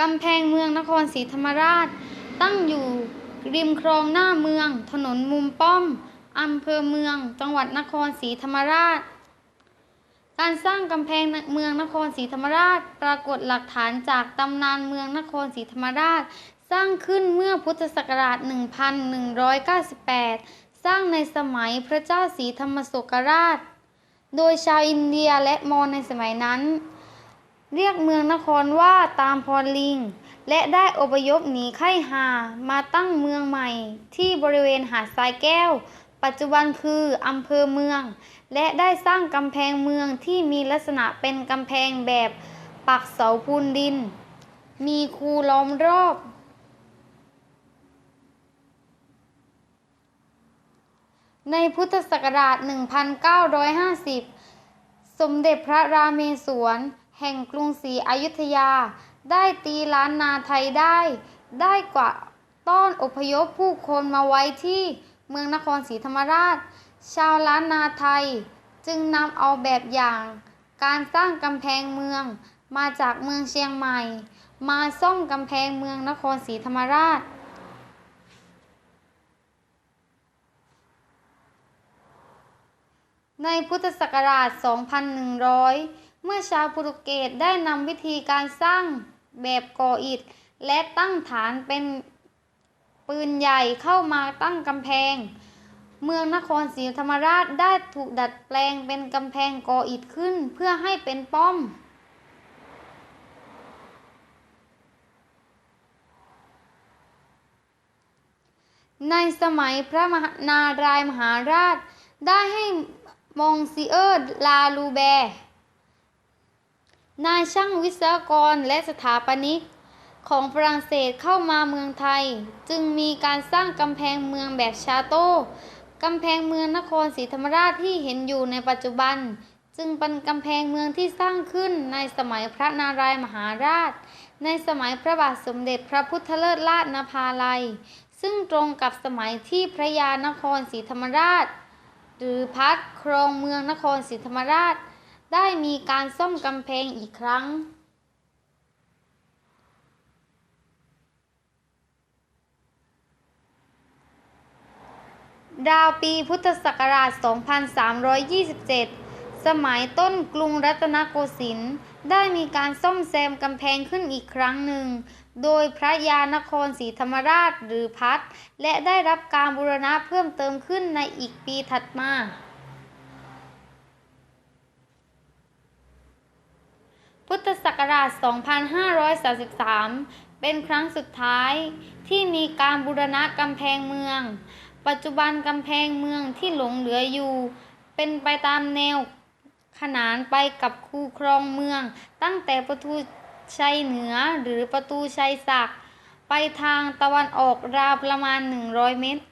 กำแพงเมืองนครศรีธรรมราช ตั้งอยู่ริมคลองหน้าเมือง ถนนมุมป้อมอำเภอเมือง จังหวัดนครศรีธรรมราช การสร้างกำแพงเมืองนครศรีธรรมราช ปรากฏหลักฐานจากตำนานเมืองนครศรีธรรมราช สร้างขึ้นเมื่อพุทธศักราช 1198 สร้างในสมัยพระเจ้าศรีธรรมโศกราช โดยชาวอินเดียและมอญในสมัยนั้น เรียกเมืองนครว่าตามพรลิง และได้อพยพหนีไข้หามาตั้งเมืองใหม่ ที่บริเวณหาดทรายแก้ว ปัจจุบันคืออำเภอเมือง และได้สร้างกำแพงเมืองที่มีลักษณะเป็นกำแพงแบบปักเสาปูนดิน มีคูล้อมรอบ ในพุทธศักราช 1950 สมเด็จพระราเมศวร แห่งกรุงศรีอยุธยา ได้ตีล้านนาไทยได้ ได้กว่าต้อนอพยพผู้คนมาไว้ที่เมืองนครศรีธรรมราช ชาวล้านนาไทย จึงนำเอาแบบอย่าง การสร้างกำแพงเมืองมาจากเมืองเชียงใหม่ มาซ่อมกำแพงเมืองนครศรีธรรมราช ในพุทธศักราช 2100 เมื่อชาวโปรตุเกสได้นำวิธีการสร้างแบบก่ออิฐ และตั้งฐานเป็นปืนใหญ่เข้ามาตั้งกำแพง เมืองนครศรีธรรมราชได้ถูกดัดแปลงเป็นกำแพงก่ออิฐขึ้นเพื่อให้เป็นป้อมในสมัยพระมหานารายมหาราช ได้ให้มองซิเออร์ลาลูแบร์ นายช่างวิศวกรและสถาปนิกของฝรั่งเศสเข้ามาเมืองไทย จึงมีการสร้างกำแพงเมืองแบบชาโต้กำแพงเมืองนครศรีธรรมราชที่เห็นอยู่ในปัจจุบัน จึงเป็นกำแพงเมืองที่สร้างขึ้นในสมัยพระนารายมหาราช ในสมัยพระบาทสมเด็จพระพุทธเลิศราชนภาลัย ซึ่งตรงกับสมัยที่พระยานครศรีธรรมราช หรือพัดครองเมืองนครศรีธรรมราช ได้มีการซ่อมกำแพงอีกครั้งราวปีพุทธศักราช 2327 สมัยต้นกรุงรัตนโกสินทร์ได้มีการซ่อมแซมกำแพงขึ้นอีกครั้งหนึ่ง โดยพระยานครศรีธรรมราชหรือพัดและได้รับการบูรณะเพิ่มเติมขึ้นในอีกปีถัดมา พุทธศักราช 2533 เป็นครั้งสุดท้ายที่มีการบูรณะกำแพงเมือง ปัจจุบันกำแพงเมืองที่หลงเหลืออยู่ เป็นไปตามแนวขนานไปกับคูครองเมือง ตั้งแต่ประตูชัยเหนือหรือประตูชัยศักไปทางตะวันออกราวประมาณ 100 เมตร